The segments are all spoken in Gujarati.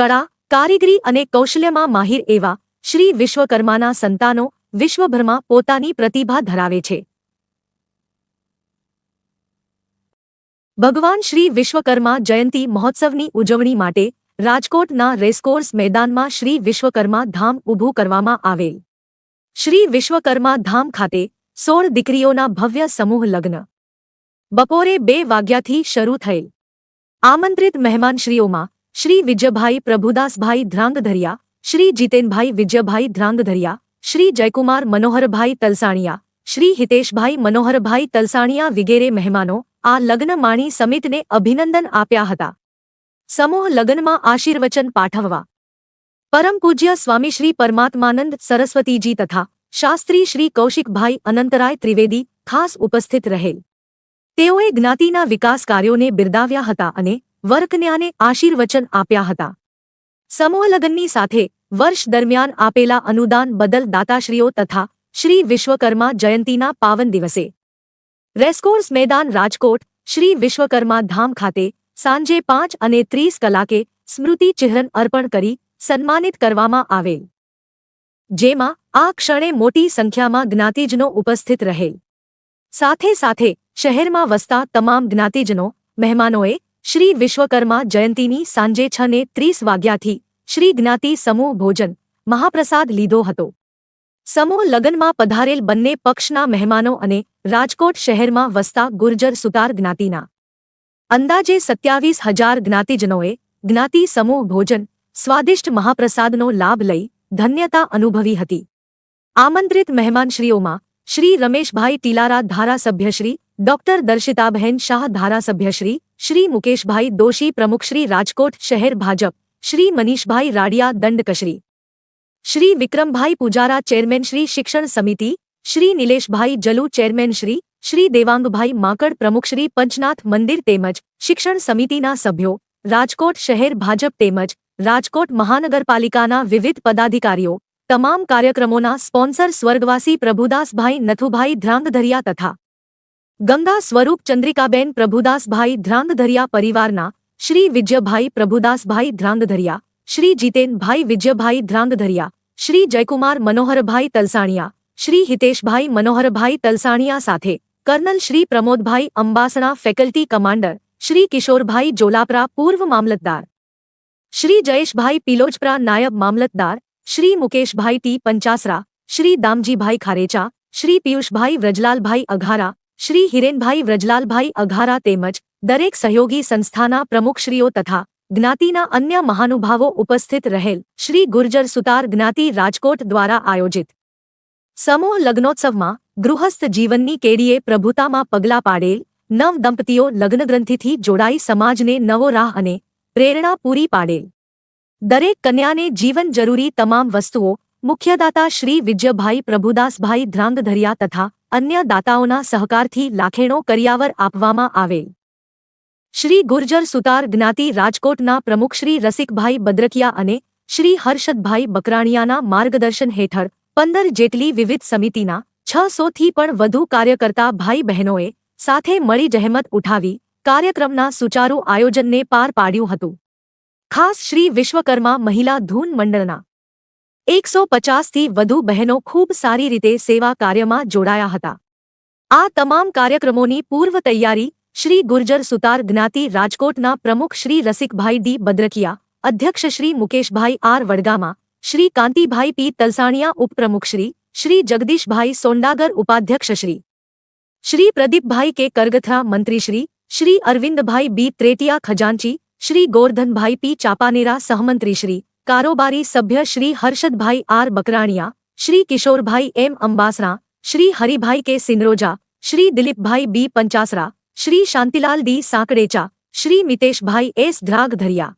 કળા, કારીગરી અને કૌશલ્યમાં માહિર એવા શ્રી વિશ્વકર્માના સંતાનો વિશ્વભરમાં પોતાની પ્રતિભા ધરાવે છે. ભગવાન શ્રી વિશ્વકર્મા જયંતી મહોત્સવની ઉજવણી માટે રાજકોટના રેસકોર્સ મેદાનમાં શ્રી વિશ્વકર્મા ધામ ઊભું કરવામાં આવેલ. શ્રી વિશ્વકર્મા ધામ ખાતે સોળ દીકરીઓના ભવ્ય સમૂહ લગ્ન. બપોરે બે વાગ્યાથી શરૂ થયેલ. આમંત્રિત મહેમાનશ્રીઓમાં શ્રી વિજયભાઈ પ્રભુદાસભાઈ ધ્રાંગધરિયા, શ્રી જીતેનભાઈ વિજયભાઈ ધ્રાંગધરિયા, શ્રી જયકુમાર મનોહરભાઈ તલસાણિયા, શ્રી હિતેશભાઈ મનોહરભાઈ તલસાણિયા વિગેરે મહેમાનો આ લગ્ન માણી સમિતને અભિનંદન આપ્યા હતા. સમૂહ લગ્નમાં આશીર્વચન પાઠવવા. પરમ પૂજ્ય સ્વામી શ્રી પરમાત્માનંદ સરસ્વતીજી તથા શાસ્ત્રી શ્રી કૌશિકભાઈ અનંતરાય ત્રિવેદી ખાસ ઉપસ્થિત રહેલ. તેઓએ જ્ઞાતિના વિકાસ કાર્યોને બિરદાવ્યા હતા અને વર્કન્યાને આશીર્વચન આપ્યા હતા. સમૂહ લગ્નની સાથે વર્ષ દરમિયાન આપેલા અનુદાન બદલ દાતાશ્રીઓ તથા શ્રી વિશ્વકર્મા જયંતીના પાવન દિવસે. રેસકોર્સ મેદાન રાજકોટ, શ્રી વિશ્વકર્મા ધામ ખાતે સાંજે પાંચ અને ત્રીસ કલાકે સ્મૃતિ ચિહ્ન અર્પણ કરી સન્માનિત કરવામાં આવેલ. જેમાં આ ક્ષણે મોટી સંખ્યામાં જ્ઞાતિજનો ઉપસ્થિત રહેલ. સાથે સાથે શહેરમાં વસતા તમામ જ્ઞાતિજનો, મહેમાનોએ શ્રી વિશ્વકર્મા જયંતીની સાંજે છ ને ત્રીસ વાગ્યાથી શ્રી જ્ઞાતિ સમૂહ ભોજન મહાપ્રસાદ લીધો હતો. સમૂહ લગ્નમાં પધારેલ બંને પક્ષના મહેમાનો અને રાજકોટ શહેરમાં વસતા ગુર્જર સુતાર જ્ઞાતિના. અંદાજે સત્યાવીસ હજાર જ્ઞાતિજનોએ જ્ઞાતિ સમૂહ ભોજન સ્વાદિષ્ટ મહાપ્રસાદનો લાભ લઈ ધન્યતા અનુભવી હતી. આમંત્રિત મહેમાનશ્રીઓમાં શ્રી રમેશભાઈ ટીલારા ધારાસભ્યશ્રી ડોક્ટર દર્શિતાબહેન શાહ ધારાસભ્યશ્રી શ્રી મુકેશભાઈ દોશી પ્રમુખશ્રી રાજકોટ શહેર ભાજપ શ્રી મનીષભાઈ રાડિયા દંડકશ્રી શ્રી વિક્રમભાઈ પૂજારા ચેરમેન શ્રી શિક્ષણ સમિતિ શ્રી નિલેશભાઈ જલુ ચેરમેન શ્રી શ્રી દેવાંગભાઈ માકડ પ્રમુખ શ્રી પંચનાથ મંદિર તેમજ શિક્ષણ સમિતિના સભ્યો રાજકોટ શહેર ભાજપ તેમજ રાજકોટ મહાનગરપાલિકાના વિવિધ પદાધિકારીઓ તમામ કાર્યક્રમોના સ્પોન્સર સ્વર્ગવાસી પ્રભુદાસભાઈ નથુભાઈ ધ્રાંગધરિયા તથા ગંગા સ્વરૂપ ચંદ્રિકાબેન પ્રભુદાસભાઈ ધ્રાંગધરિયા પરિવારના શ્રી વિજયભાઈ પ્રભુદાસભાઈ ધ્રાંગધરિયા, શ્રી જીતેનભાઈ વિજયભાઈ ધ્રાંગધરિયા, શ્રી જયકુમાર મનોહરભાઈ તલસાણિયા, શ્રી હિતેશભાઈ મનોહરભાઈ તલસાણિયા સાથે colonel Shri Pramodbhai Ambasana faculty commander, Shri Kishorbhai Jolapara પૂર્વ મામલતદાર, શ્રી જયેશભાઈ પિલોજપરા નાયબ મામલતદાર, શ્રી મુકેશભાઈ ટી પંચાસરા, શ્રી દામજીભાઈ ખારેચા, શ્રી પિયુષભાઈ વ્રજલાલભાઈ અઘારા શ્રી હિરેનભાઈ વ્રજલાલભાઈ અઘારા તેમજ દરેક સહયોગી સંસ્થાના પ્રમુખશ્રીઓ તથા જ્ઞાતિના અન્ય મહાનુભાવો ઉપસ્થિત રહેલ શ્રી ગુર્જર સુતાર જ્ઞાતિ રાજકોટ દ્વારા આયોજિત. સમૂહ લગ્નોત્સવમાં ગૃહસ્થ જીવનની કેડીએ પ્રભુતામાં પગલાં પાડેલ નવ દંપતીઓ લગ્નગ્રંથિથી જોડાઈ સમાજને નવો રાહ અને પ્રેરણા પૂરી પાડેલ. દરેક કન્યાને જીવન જરૂરી તમામ વસ્તુઓ મુખ્યદાતા શ્રી વિજયભાઈ પ્રભુદાસભાઈ ધ્રાંગધરિયા તથા અન્ય દાતાઓના સહકારથી લાખેણો કરિયાવર આપવામાં આવેલ શ્રી ગુર્જર સુતાર જ્ઞાતિ રાજકોટના પ્રમુખ શ્રી રસિકભાઈ બદ્રકિયા અને શ્રી હર્ષદભાઈ બકરાણિયાના માર્ગદર્શન હેઠળ પંદર જેટલી વિવિધ સમિતિના છસોથી પણ વધુ કાર્યકર્તા ભાઈ બહેનોએ સાથે મળી જહેમત ઉઠાવી કાર્યક્રમના સુચારુ આયોજનને પાર પાડ્યું હતું. ખાસ શ્રી વિશ્વકર્મા મહિલા ધૂન મંડળના એકસો પચાસથી વધુ બહેનો ખૂબ સારી રીતે સેવા કાર્યમાં જોડાયા હતા. આ તમામ કાર્યક્રમોની પૂર્વ તૈયારી શ્રી ગુર્જર સુતાર જ્ઞાતિ રાજકોટના પ્રમુખ શ્રી રસિકભાઈ ડી બદ્રકિયા અધ્યક્ષ શ્રી મુકેશભાઈ આર વડગામા, શ્રી કાંતિભાઈ પી તલસાણિયા ઉપપ્રમુખશ્રી શ્રી જગદીશભાઈ સોંડાગર ઉપાધ્યક્ષશ્રી શ્રી પ્રદીપભાઈ કે કરગથરા મંત્રીશ્રી શ્રી અરવિંદભાઈ બી ત્રેટિયા ખજાનચી, શ્રી ગોરધનભાઈ પી ચાપાનેરા સહમંત્રીશ્રી કારોબારી સભ્ય Shri Harshadbhai R Bakraniya Shri Kishorbhai M Ambasara Shri Haribhai K Sinroja Shri Dilipbhai B Panchasara Shri Shantilal D Sankdecha Shri Miteshbhai S Dhrangadhriya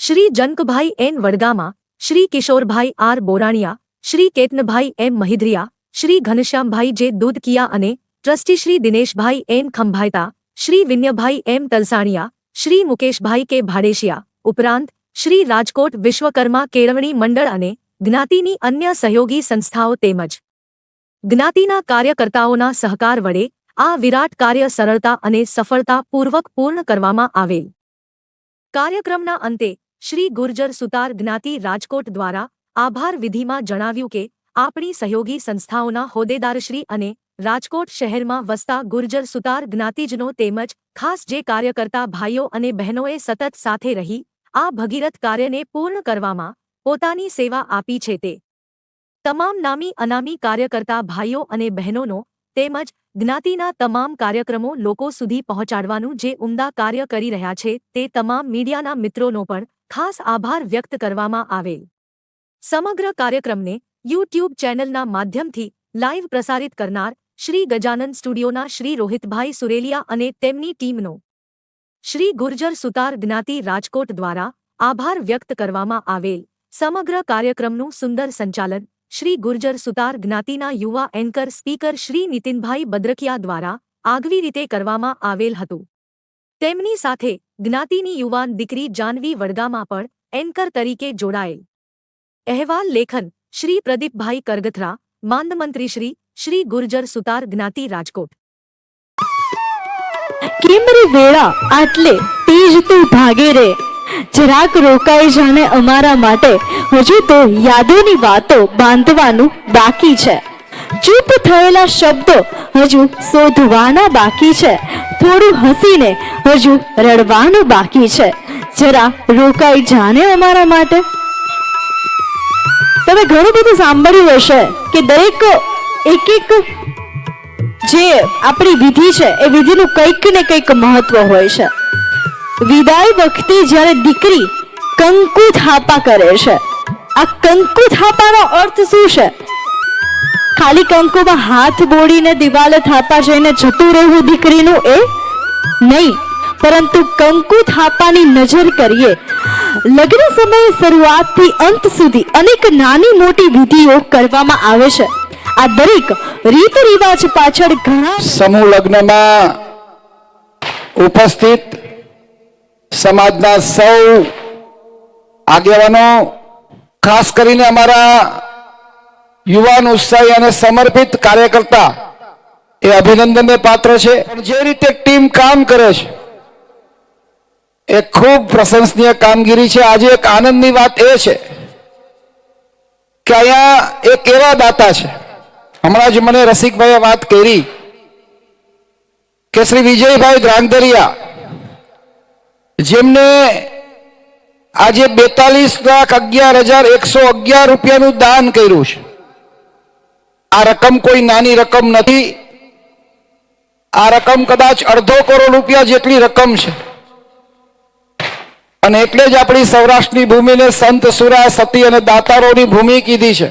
Shri Janakbhai N Vadgama Shri Kishorbhai R Boraniya Shri Ketanbhai M Mahidriya Shri Ghanshyambhai J Dudhkiya અને trustee Shri Dineshbhai M Khambhayata Shri Vinaybhai M Talsaniya Shri Mukeshbhai K Bhadeshiya ઉપરાંત શ્રી રાજકોટ વિશ્વકર્મા કેળવણી મંડળ અને જ્ઞાતિની અન્ય સહયોગી સંસ્થાઓ તેમજ જ્ઞાતિના કાર્યકર્તાઓના સહકાર વડે આ વિરાટ કાર્ય સરળતા અને સફળતાપૂર્વક પૂર્ણ કરવામાં આવેલ. કાર્યક્રમના અંતે શ્રી ગુર્જર સુતાર જ્ઞાતિ રાજકોટ દ્વારા આભાર વિધિમાં જણાવ્યું કે આપણી સહયોગી સંસ્થાઓના હોદ્દેદારશ્રી અને રાજકોટ શહેરમાં વસતા ગુર્જર સુતાર જ્ઞાતિજનો તેમજ ખાસ જે કાર્યકર્તા ભાઈઓ અને બહેનોએ સતત સાથે રહી આ ભગીરથ કાર્યને પૂર્ણ કરવામાં પોતાની સેવા આપી છે તે. તમામ નામી અનામી કાર્યકર્તા ભાઈઓ અને બહેનોનો તેમજ જ્ઞાતિના તમામ કાર્યક્રમો લોકો સુધી પહોંચાડવાનું જે ઉમદા કાર્ય કરી રહ્યા છે તે તમામ મીડિયાના મિત્રોનો પણ ખાસ આભાર વ્યક્ત કરવામાં આવેલ સમગ્ર કાર્યક્રમને યુટ્યુબ ચેનલના માધ્યમથી લાઇવ પ્રસારિત કરનાર શ્રી ગજાનંદ સ્ટુડિયોના શ્રી રોહિતભાઈ સુરેલિયા અને તેમની ટીમનો શ્રી ગુર્જર સુતાર જ્ઞાતિ રાજકોટ દ્વારા આભાર વ્યક્ત કરવામાં આવેલ. સમગ્ર કાર્યક્રમનું સુંદર સંચાલન શ્રી ગુર્જર સુતાર જ્ઞાતિના યુવા એન્કર સ્પીકર શ્રી નીતિનભાઈ બદ્રકિયા દ્વારા આગવી રીતે કરવામાં આવેલ હતું. તેમની સાથે જ્ઞાતિની યુવાન દીકરી જાનવી વડગામાં પણ એન્કર તરીકે જોડાયેલ. અહેવાલ લેખન શ્રી પ્રદીપભાઈ કરગથરા, માંદમંત્રી શ્રી શ્રી ગુર્જર સુતાર જ્ઞાતિ રાજકોટ. કેમરી વેળા? આટલે તેજ તું ભાગે રે. જરાક રોકાઈ જાણે અમારા માટે હજુ તો યાદોની વાતો બાંધવાનું બાકી છે. ચૂપ થયેલા શબ્દો હજુ શોધવાના બાકી છે. થોડું હસીને હજુ રડવાનું બાકી છે. જરા રોકાઈ જાણે અમારા માટે. તમે ઘણું બધું સાંભળ્યું હશે કે દરેક એક એક જે આપણી વિધિ છે, એ વિધિનું કંઈક ને કંઈક મહત્વ હોય છે. વિદાય વખતે જ્યારે દીકરી કંકુ થાપા કરે છે, આ કંકુ થાપાનો અર્થ શું છે? ખાલી કંકુમાં હાથ બોડીને દિવાલે થાપા જઈને જતું રહેવું દીકરીનું એ નહીં, પરંતુ કંકુ થાપાની નજર કરીએ, લગ્ન સમયે શરૂઆતથી અંત સુધી અનેક નાની મોટી વિધિઓ કરવામાં આવે છે. આ દરેક રીત રિવાજ પાછળ ઘણા સમૂહ લગ્નમાં ઉપસ્થિત સમાજના સૌ આગેવાનો, ખાસ કરીને અમારા યુવાન ઉત્સાહી અને સમર્પિત કાર્યકર્તા, એ અભિનંદનને પાત્ર છે. પણ જે રીતે ટીમ કામ કરે છે, એ ખૂબ પ્રશંસનીય કામગીરી છે. આજે એક આનંદની વાત એ છે કે અહીંયા એક એવા દાતા છે હમણાં જ મને રસિકભાઈએ વાત કરી કે શ્રી વિજયભાઈ ધ્રાંગધરિયા, જેમને આજે બેતાલીસ લાખ અગિયાર હજાર એકસો અગિયાર રૂપિયાનું દાન કર્યું છે. આ રકમ કોઈ નાની રકમ નથી. આ રકમ કદાચ અડધો કરોડ રૂપિયા જેટલી રકમ છે. અને એટલે જ આપણી સૌરાષ્ટ્રની ભૂમિને સંત સુરા, સતી અને દાતારોની ભૂમિ કીધી છે.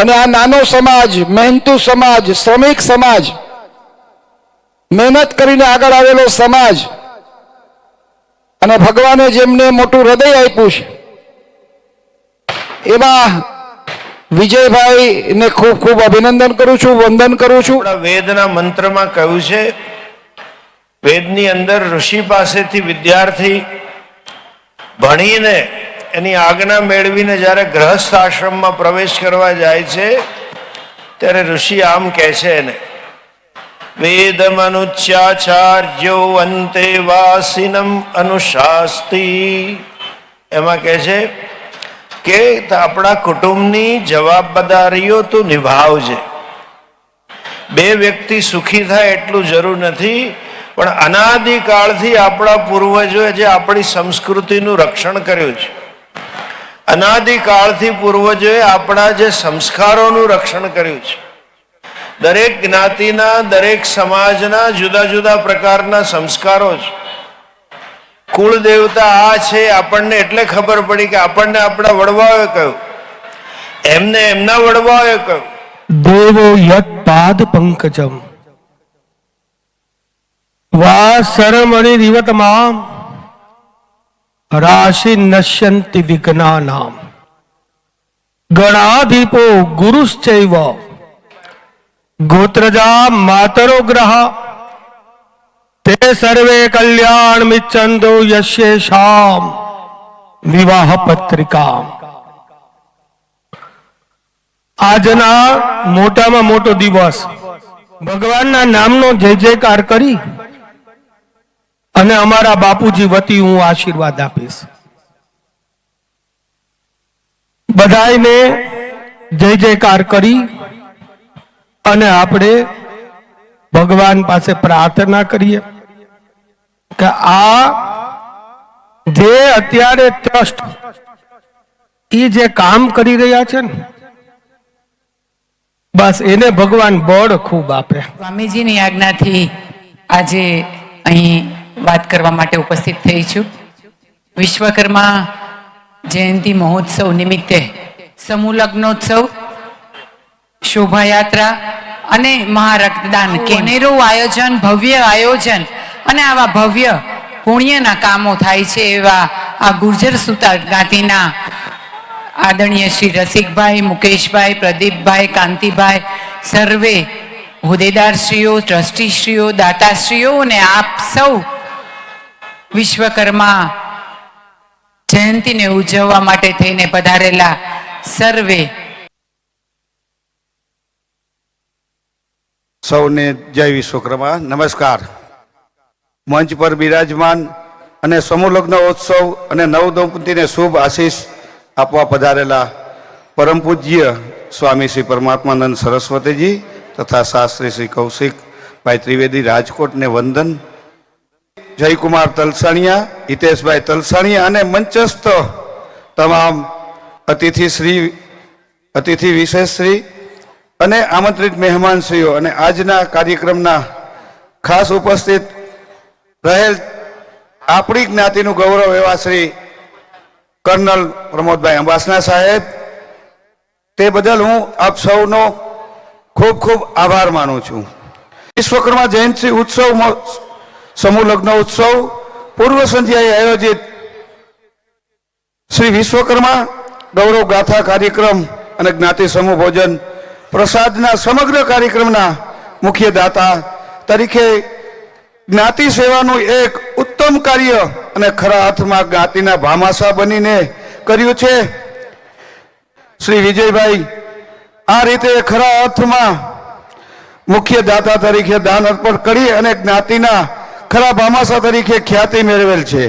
અને આ નાનો સમાજ, મહેનતુ સમાજ, શ્રમિક સમાજ, મહેનત કરીને આગળ આવેલો સમાજ અને ભગવાને જેમને મોટું હૃદય આપ્યું છે, એવા વિજયભાઈ ને ખૂબ ખૂબ અભિનંદન કરું છું, વંદન કરું છું. વેદના મંત્રમાં કહ્યું છે, વેદની અંદર ઋષિ પાસેથી વિદ્યાર્થી ભણીને એની આજ્ઞા મેળવીને જ્યારે ગ્રહસ્થ આશ્રમમાં પ્રવેશ કરવા જાય છે, ત્યારે ઋષિ આમ કહે છે એને, વેદમનુચ્યાચાર્યો અંતે વાસિનમ અનુશાસ્તી. એમાં કહે છે કે આપણા કુટુંબની જવાબદારીઓ તું નિભાવજે. બે વ્યક્તિ સુખી થાય એટલું જરૂર નથી, પણ અનાદિકાળથી આપણા પૂર્વજોએ જે આપણી સંસ્કૃતિનું રક્ષણ કર્યું છે. અનાદિકાળથી પૂર્વજોએ આપણા જે સંસ્કારોનું રક્ષણ કર્યું છે, દરેક જ્ઞાતિના, દરેક સમાજના, જુદા જુદા પ્રકારના સંસ્કારો છે. કુળ દેવતા આ છે આપણને એટલે ખબર પડી કે આપણને આપણા વડવાઓએ કહ્યું. એમને એમના વડવાઓએ કહ્યું. દેવો યત પાદ પંકજમ. વા સરમણિ દિવતમામ. રાશિ નશ્યંતિ વિઘ્નાનામ. ગણાધિપો ગુરુશ્ચૈવ. ગોત્રજા માતરો ગ્રહ. તે સર્વે કલ્યાણ મિચ્છંદો યશ્યેષામ વિવાહ પત્રિકા આજના મોટામાં મોટો દિવસ. ભગવાનના નામનો જય જયકાર કરી. અને અમારા બાપુજી વતી હું આશીર્વાદ આપીશ. બધાને જય જયકાર કરી અને આપણે ભગવાન પાસે પ્રાર્થના કરીએ કે આ જે અત્યારે ટ્રસ્ટ એ જે કામ કરી રહ્યા છે ને, બસ એને ભગવાન બળ ખૂબ આપે. સ્વામીજીની આજ્ઞાથી આજે અહીં વાત કરવા માટે ઉપસ્થિત થઈ છું. વિશ્વકર્મા જયંતિ મહોત્સવ નિમિત્તે સમૂહ લગ્નોત્સવ શોભાયાત્રા અને મહારક્તદાન કેનેરું આયોજન ભવ્ય આયોજન અને આવા ભવ્ય પુણ્યના કામો થાય છે એવા આ ગુર્જર સુતાર જ્ઞાતિના આદરણીય શ્રી રસિકભાઈ મુકેશભાઈ પ્રદીપભાઈ કાંતિભાઈ સર્વે હોદ્દેદારશ્રીઓ ટ્રસ્ટીશ્રીઓ દાતાશ્રીઓ અને આપ સૌ વિશ્વકર્મા જયંતિને ઉજવવા માટે થઈને પધારેલા સર્વે. સૌને જય વિશ્વકર્મા. નમસ્કાર. મંચ પર બિરાજમાન અને સમૂહ લગ્ન ઉત્સવ અને નવ દંપતીને શુભ આશીષ આપવા પધારેલા પરમ પૂજ્ય સ્વામી શ્રી પરમાત્માનંદ સરસ્વતીજી તથા શાસ્ત્રી શ્રી કૌશિકભાઈ ત્રિવેદી રાજકોટને વંદન જયકુમાર તલસાણિયા, હિતેશભાઈ તલસાણિયા અને મંચસ્થ તમામ અતિથિ શ્રી, અતિથિ વિશેષ શ્રી અને આમંત્રિત મહેમાનશ્રીઓ અને આજના કાર્યક્રમના ખાસ ઉપસ્થિત રહેલ આપણી જ્ઞાતિનું ગૌરવ એવા શ્રી કર્નલ પ્રમોદભાઈ અંબાસના સાહેબ, તે બદલ હું આપ સૌનો ખૂબ ખૂબ આભાર માનું છું. વિશ્વકર્મા જયંતિ ઉત્સવ સમૂહ લગ્ન ઉત્સવ પૂર્વ સંધ્યાએ આયોજિત શ્રી વિશ્વકર્મા ગૌરવ ગાથા કાર્યક્રમ અને જ્ઞાતિ સમૂહ ભોજન પ્રસાદના સમગ્ર કાર્યક્રમના મુખ્ય દાતા તરીકે જ્ઞાતિ સેવાનું એક ઉત્તમ કાર્ય અને ખરા અર્થમાં જ્ઞાતિના ભામાસા બનીને કર્યું છે. શ્રી વિજયભાઈ આ રીતે ખરા અર્થમાં મુખ્ય દાતા તરીકે દાન અર્પણ કરી અને જ્ઞાતિના ખરા ભામાસા તરીકે ખ્યાતિ મેળવેલ છે.